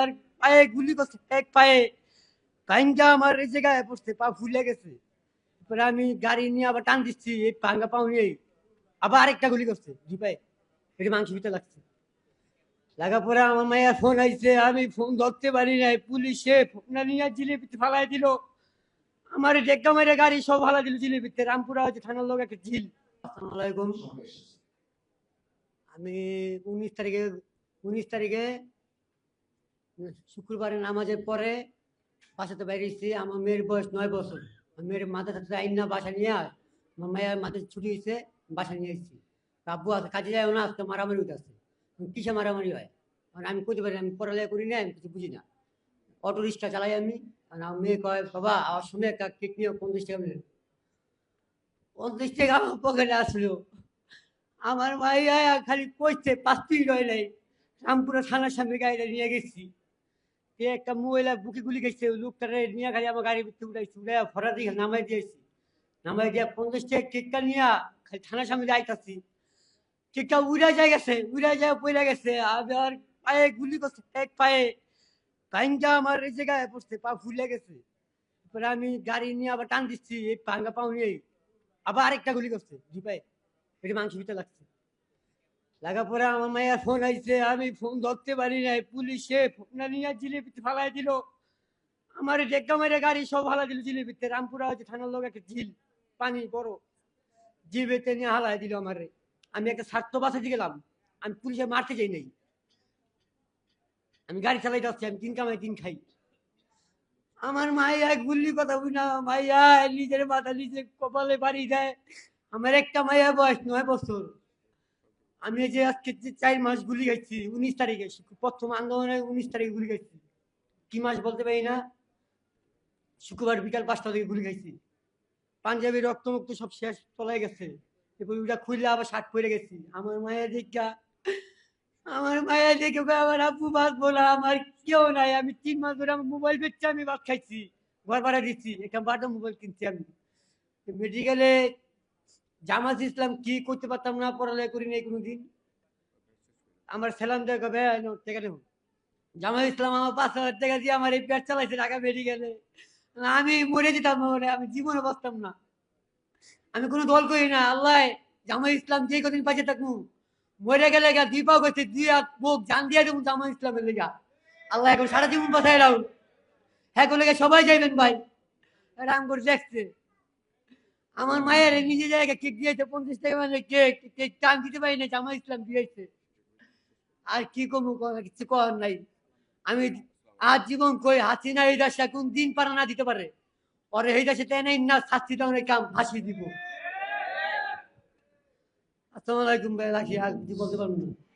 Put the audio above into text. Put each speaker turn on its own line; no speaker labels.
আর পায়ে গুলি করছে এক পায়ে। কাইনটা আমার এই জায়গায় পড়ছে পা ফুলে গেছে। পরে আমি গাড়ি নিয়ে আবার টান দিচ্ছি এই ভাঙ্গা পাও নিয়ে আবার আরেকটা গুলি করছে দুই পায়ে। এটা মাংস ভিতরে লাগছে। লাগা পরে আমার মায়ের ফোন আইছে আমি ফোন ধরতে পারি নাই। পুলিশে ফোনটা নিয়ে জিলিপিতে ফালাই দিল। আমার ডেক্কা মেরে গাড়ি সব ফালাই দিল জিলিপিতে। রামপুরা হচ্ছে থানার লোক একটা ঝিল। আসসালামু আলাইকুম। আমি উনিশ তারিখে উনিশ তারিখে শুক্রবারে নামাজের পরে বাসাতে বেরিয়েছি আমার মেয়ের বয়স নয় বছর। মেয়ের মাথা সাথে আইন না, বাসা নিয়ে আয়। আমার মায়ের মাথায় ছুটি হয়েছে, বাসা নিয়ে এসেছি। আব্বু আছে, কাজে যায় না, আজকে মারামারি আছে কিসে মারামারি হয়? কারণ আমি করতে পারি আমি পড়ালেখা করি না, আমি কিছু বুঝি না। অটো রিক্সা চালাই আমি। আর আমার মেয়ে কয়, বাবা, আমার শুনে একটা কেক নিয়ে পঞ্চাশ টাকা নিলেন। পঞ্চাশ টাকা আমার পকেটে আসলো। আমার মাইয়া খালি কইছে, পাঁচ মিনিট হয় নাই। রামপুরা থানার সামনে গাড়িটা নিয়ে গেছি। এ একটা মহিলা বুকে গুলি গেছে লোকটারে নিয়ে খালি আমার গাড়ির ভিতরে উঠাইছি উঠে ফরা দিয়ে নামাই দিয়েছি। নামাই দিয়ে পঞ্চাশ টাকা কেকটা নিয়ে খালি থানার সামনে যাইতাছি। কেকটা উড়ে যায় গেছে উড়ে যায় পড়ে গেছে আবার পায়ে গুলি করছে, এক পায়ে। কাইনটা আমার এই জায়গায় পড়ছে, পা ফুলে গেছে। তারপরে আমি গাড়ি নিয়ে আবার টান দিচ্ছি, এই ভাঙ্গা পাও নিয়ে। আবার আরেকটা গুলি করছে দুই পায়ে এটা মাংস ভিতরে লাগছে। লাগা পরে আমার মায়ের ফোন আইছে, আমি ফোন ধরতে পারি নাই। পুলিশে ফোনটা নিয়ে জিলিপিতে ফালাই দিল। আমার ডেক্কা মেরে গাড়ি সব ফালাই দিল জিলিপিতে। রামপুরা হচ্ছে থানার লোক একটা ঝিল, পানি বড়। জিলিপিতে নিয়ে হালাই দিল আমারে। আমি একটা স্বার্থ বাঁচাতে গেলাম। আমি পুলিশে মারতে যাই নাই। আমি গাড়ি চালাই যাচ্ছি, আমি তিন কামাই তিন খাই। আমার মাইয়া গুল্লি কথা বুঝি না মাইয়া নিজের মাথা নিজে কপালে বাড়ি দেয়। আমার একটা মাইয়া বয়স নয় বছর। আমি যে আজকে যে চার মাস গুলি খাইছি, উনিশ তারিখে প্রথম আন্দোলনে উনিশ তারিখে গুলি খাইছি। কি মাস বলতে পারি না? শুক্রবার বিকাল পাঁচটা থেকে গুলি খাইছি। পাঞ্জাবি রক্তমুক্ত সব শেষ চলে গেছে। এরপর ওইটা খুললে আবার শার্ট পরে গেছি। আমার মায়ের দেখা, আমার মায়ের দেখে আমার আপু বাঁচবো না আমার কেউ নাই। আমি তিন মাস ধরে আমার মোবাইল বেচছি, আমি ভাত খাইছি। ঘর ভাড়া দিচ্ছি, একটা বাটা মোবাইল কিনছি আমি। মেডিকেলে জামাত ইসলাম কি করতে পারতাম না, পড়ালেখা করি নাই কোনোদিন? আমার সেলাম দেবো। জামাত ইসলাম আমার পাঁচ হাজার টাকা দিয়ে আমার এই পেট চালাইছে ঢাকা মেডিকেলে। আমি মরে যেতাম আমি জীবনে বাঁচতাম না। আমি কোনো দল করি না, আল্লাহ, জামাত ইসলাম যে কদিন পাশে থাকব মরে গেলে গা দুই দীপা করছে দিয়ে বুক জান দিয়ে দেবো জামাত ইসলামের লেগা। আল্লাহ, এখন সারা জীবন বাঁচাই রাখুন। হ্যাঁ লেগে সবাই যাইবেন ভাই। রাম করে দেখছে আমার মায়ের নিজে জায়গায় কেক দিয়েছে, পঞ্চাশ টাকা মানে কেক কেক টান দিতে পারি না, জামা ইসলাম দিয়েছে। আর কি কমু ক- কিছু করার নাই। আমি আজ জীবন কই, হাসি হাসিনা এই দেশে কোন দিন পারা না দিতে পারে। পরে এই দেশে তাই না শাস্তি দেওয়ার কাম ফাঁসি দিব। আসসালামু আলাইকুম ভাই, রাখি, আর কিছু বলতে পারব না।